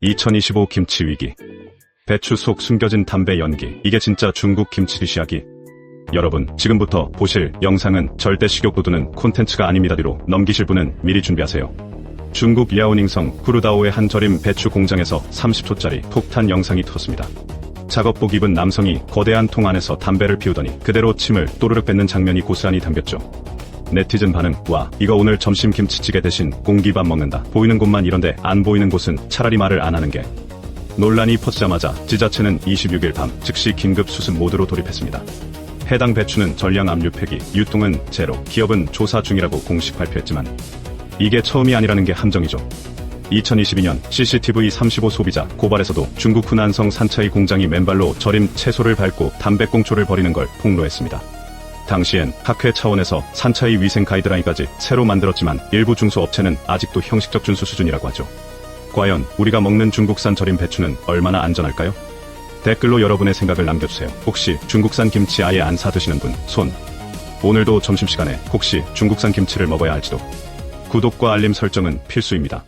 2025 김치 위기. 배추 속 숨겨진 담배 연기. 이게 진짜 중국 김치 리시하기. 여러분, 지금부터 보실 영상은 절대 식욕 돋우는 콘텐츠가 아닙니다. 뒤로 넘기실 분은 미리 준비하세요. 중국 야오닝성 구르다오의 한 절임 배추 공장에서 30초짜리 폭탄 영상이 터졌습니다. 작업복 입은 남성이 거대한 통 안에서 담배를 피우더니 그대로 침을 또르륵 뱉는 장면이 고스란히 담겼죠. 네티즌 반응, 와, 이거 오늘 점심 김치찌개 대신 공기밥 먹는다. 보이는 곳만 이런데 안 보이는 곳은 차라리 말을 안 하는 게. 논란이 퍼지자마자 지자체는 26일 밤 즉시 긴급 수습 모드로 돌입했습니다. 해당 배추는 전량 압류 폐기, 유통은 제로, 기업은 조사 중이라고 공식 발표했지만 이게 처음이 아니라는 게 함정이죠. 2022년 CCTV 35 소비자 고발에서도 중국 후난성 산차이 공장이 맨발로 절임 채소를 밟고 담배꽁초를 버리는 걸 폭로했습니다. 당시엔 학회 차원에서 산차이 위생 가이드라인까지 새로 만들었지만 일부 중소업체는 아직도 형식적 준수 수준이라고 하죠. 과연 우리가 먹는 중국산 절임 배추는 얼마나 안전할까요? 댓글로 여러분의 생각을 남겨주세요. 혹시 중국산 김치 아예 안 사 드시는 분, 손. 오늘도 점심시간에 혹시 중국산 김치를 먹어야 할지도. 구독과 알림 설정은 필수입니다.